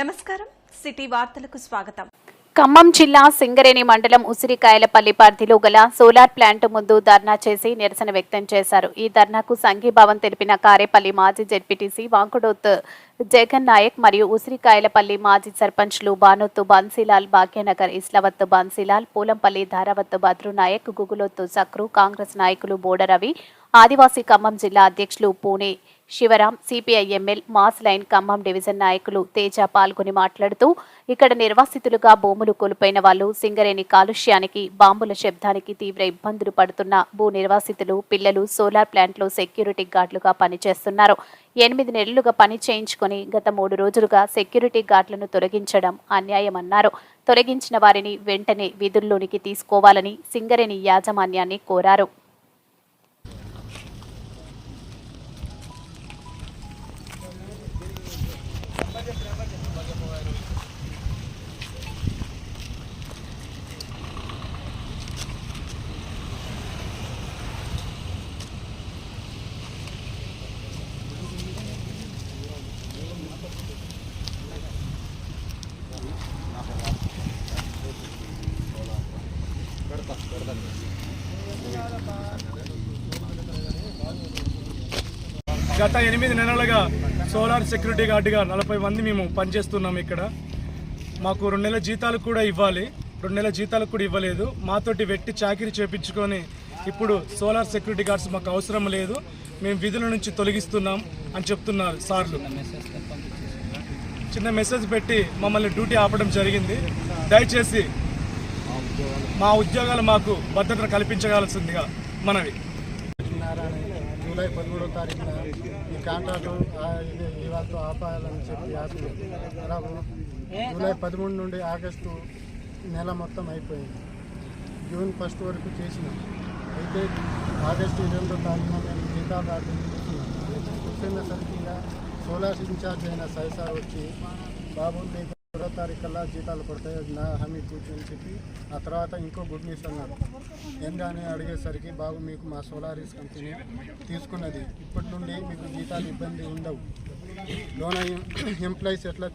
నమస్కారం. సిటీ వార్తలకు స్వాగతం. ఖమ్మం జిల్లా సింగరేణి మండలం ఉసిరికాయలపల్లి పరిధిలో గల సోలార్ ప్లాంట్ ముందు ధర్నా చేసి నిరసన వ్యక్తం చేశారు. ఈ ధర్నాకు సంఘీభావం తెలిపిన కారేపల్లి మాజీ జెడ్పీటీసీ వాంకుడోత్ జగన్ నాయక్ మరియు ఉసిరికాయలపల్లి మాజీ సర్పంచ్లు బానోత్తు బన్సీలాల్ భాగ్యనగర్ ఇస్లావత్ బన్సీలాల్ పూలంపల్లి బద్రు నాయక్ గుగులొత్తు సక్రు కాంగ్రెస్ నాయకులు బోడరవి ఆదివాసీ ఖమ్మం జిల్లా అధ్యక్షులు Pune Sivaram CPIML mass line Khammam division నాయకులు తేజ పాల్గొని మాట్లాడుతూ ఇక్కడ నిర్వాసితులుగా భూములు కోల్పోయిన వాళ్ళు సింగరేణి కాలుష్యానికి బాంబుల శబ్దానికి తీవ్ర ఇబ్బందులు పడుతున్న భూ నిర్వాసితులు పిల్లలు సోలార్ ప్లాంట్లో సెక్యూరిటీ గార్డులుగా పనిచేస్తున్నారు. ఎనిమిది నెలలుగా పని చేయించుకొని గత మూడు రోజులుగా సెక్యూరిటీ గార్డులను తొలగించడం అన్యాయమన్నారు. తొలగించిన వారిని వెంటనే విధుల్లోనికి తీసుకోవాలని సింగరేణి యాజమాన్యాన్ని కోరారు. గత ఎనిమిది నెలలుగా సోలార్ సెక్యూరిటీ గార్డుగా నలభై మంది మేము పనిచేస్తున్నాం ఇక్కడ. మాకు రెండు నెలల జీతాలు కూడా ఇవ్వాలి. రెండు నెలల జీతాలు కూడా ఇవ్వలేదు. మాతోటి వెట్టి చాకిరీ చేపించుకొని ఇప్పుడు సోలార్ సెక్యూరిటీ గార్డ్స్ మాకు అవసరం లేదు. మేము విధుల నుంచి తొలగిస్తున్నాం అని చెప్తున్నారు సార్లు. చిన్న మెసేజ్ పెట్టి మమ్మల్ని డ్యూటీ ఆపడం జరిగింది. దయచేసి మా ఉద్యోగాలు మాకు భద్రత కల్పించగలసిందిగా మనవి. నారాయణ జూలై పదమూడో తారీఖున ఈ కాంట్రాక్టు ఇది ఇవాళతో ఆపాలని చెప్పి ఆపింది జూలై పదమూడు నుండి ఆగస్టు నెల మొత్తం అయిపోయింది. జూన్ ఫస్ట్ వరకు చేసినాం. అయితే ఆగస్టు ఇరవై తారీఖున మేము జీతాలు రాత్రి చూస్తున్నాం. చూసినసరికి సోలార్ ఇన్ఛార్జ్ అయిన సైసార్ వచ్చి బాబు మూడో ఇరవై తారీఖు కల్లా జీతాలు పడతాయి. నా హామీ కూర్చొని చెప్పి ఆ తర్వాత ఇంకో గుడ్ న్యూస్ అన్నారు. ఏందని అడిగేసరికి బాబు మీకు మా సోలారీస్ కంపెనీ తీసుకున్నది. ఇప్పటి నుండి మీకు జీతాలు ఇబ్బంది ఉండవు. లోన్ ఎంప్లాయీస్ ఎట్లా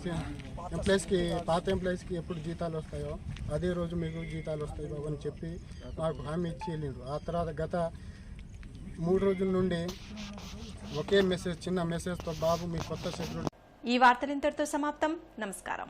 ఎంప్లాయీస్కి పాత ఎంప్లాయీస్కి ఎప్పుడు జీతాలు వస్తాయో అదే రోజు మీకు జీతాలు వస్తాయి బాబు అని చెప్పి మాకు హామీ ఇచ్చి ఆ తర్వాత గత మూడు రోజుల నుండి ఒకే మెసేజ్ చిన్న మెసేజ్తో బాబు మీ కొత్త సెక్యూరిటీ ఈ వార్తలు ఇంతటితో సమాప్తం. నమస్కారం.